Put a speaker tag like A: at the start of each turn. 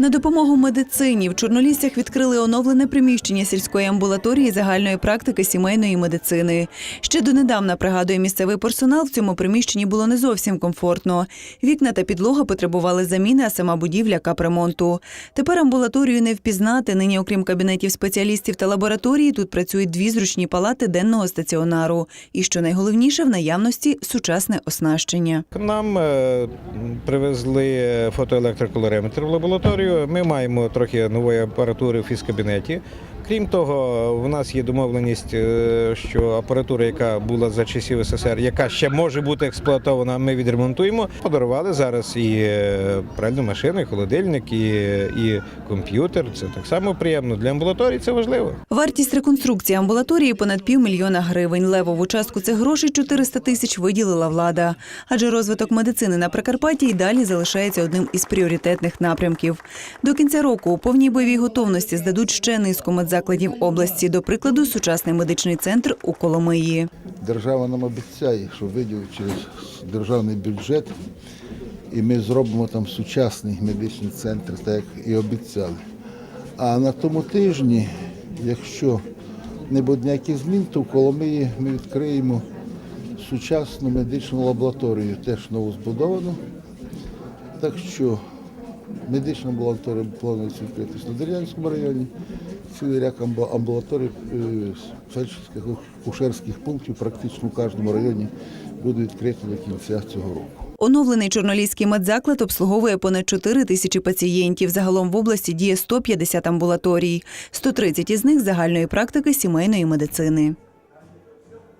A: На допомогу медицині в Чорноліссях відкрили оновлене приміщення сільської амбулаторії загальної практики сімейної медицини. Ще донедавна пригадує місцевий персонал. В цьому приміщенні було не зовсім комфортно. Вікна та підлога потребували заміни, а сама будівля капремонту. Тепер амбулаторію не впізнати. Нині, окрім кабінетів спеціалістів та лабораторії, тут працюють дві зручні палати денного стаціонару. І що найголовніше в наявності сучасне оснащення.
B: Нам е, привезли фотоелектроколориметр в лабораторію. Ми маємо трохи нової апаратури в фізкабінеті. Крім того, в нас є домовленість, е, що апаратура, яка була за часів СССР, яка ще може бути експлуатована, ми відремонтуємо. Подарували зараз і е, пральну машину, і холодильник, і, і комп'ютер. Це так само приємно. Для амбулаторії це важливо.
A: Вартість реконструкції амбулаторії понад півмільйона гривень. Левову частку цих грошей 400 тисяч виділила влада. Адже розвиток медицини на Прикарпатті й далі залишається одним із пріоритетних напрямків. До кінця року у повній бойовій готовності здадуть ще низку медзакладів області. До прикладу, сучасний медичний центр у Коломиї.
C: Держава нам обіцяє, що виділить через державний бюджет, і ми зробимо там сучасний медичний центр, так як і обіцяли. А на тому тижні, якщо не буде ніяких змін, то в Коломиї ми відкриємо сучасну медичну лабораторію, теж нову збудовану. Так що медична амбулаторія планується відкритися на Дерев'янському районі, цілий ряд амбу- амбулаторій е, фельдшерських кушерських пунктів практично в кожному районі буде відкрито до кінця цього року.
A: Оновлений чорноліський медзаклад обслуговує понад 4 тисячі пацієнтів. Загалом в області діє 150 амбулаторій, 130 із них загальної практики сімейної медицини.